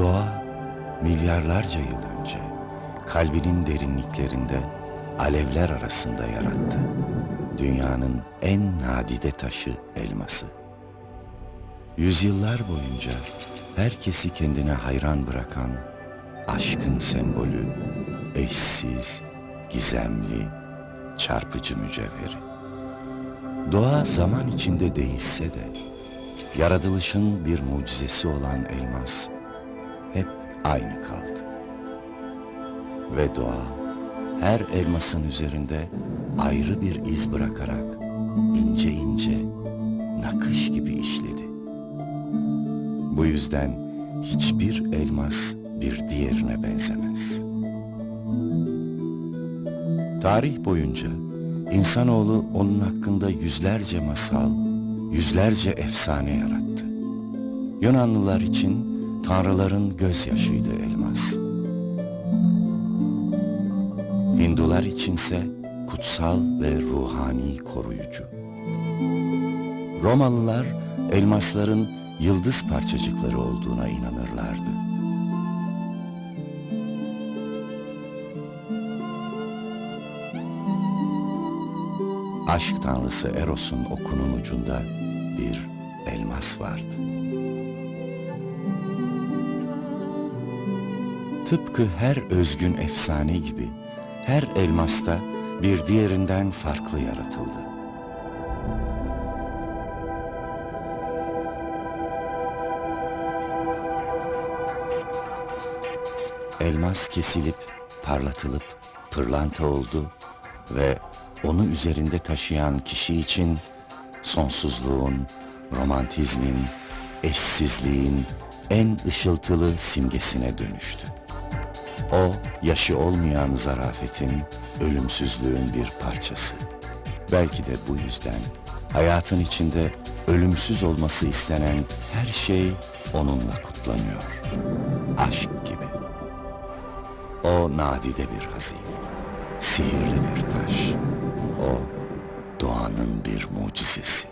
Doğa milyarlarca yıl önce kalbinin derinliklerinde alevler arasında yarattı. Dünyanın en nadide taşı elması. Yüzyıllar boyunca herkesi kendine hayran bırakan aşkın sembolü, eşsiz, gizemli, çarpıcı mücevheri. Doğa zaman içinde değişse de, yaratılışın bir mucizesi olan elmas aynı kaldı. Ve doğa her elmasın üzerinde ayrı bir iz bırakarak ince ince nakış gibi işledi. Bu yüzden hiçbir elmas bir diğerine benzemez. Tarih boyunca insanoğlu onun hakkında yüzlerce masal, yüzlerce efsane yarattı. Yunanlılar için tanrıların gözyaşıydı elmas. Hindular içinse kutsal ve ruhani koruyucu. Romalılar elmasların yıldız parçacıkları olduğuna inanırlardı. Aşk tanrısı Eros'un okunun ucunda bir elmas vardı. Tıpkı her özgün efsane gibi her elmasta bir diğerinden farklı yaratıldı. Elmas kesilip parlatılıp pırlanta oldu ve onu üzerinde taşıyan kişi için sonsuzluğun, romantizmin, eşsizliğin en ışıltılı simgesine dönüştü. O, yaşı olmayan zarafetin, ölümsüzlüğün bir parçası. Belki de bu yüzden hayatın içinde ölümsüz olması istenen her şey onunla kutlanıyor. Aşk gibi. O nadide bir hazine, sihirli bir taş. O doğanın bir mucizesi.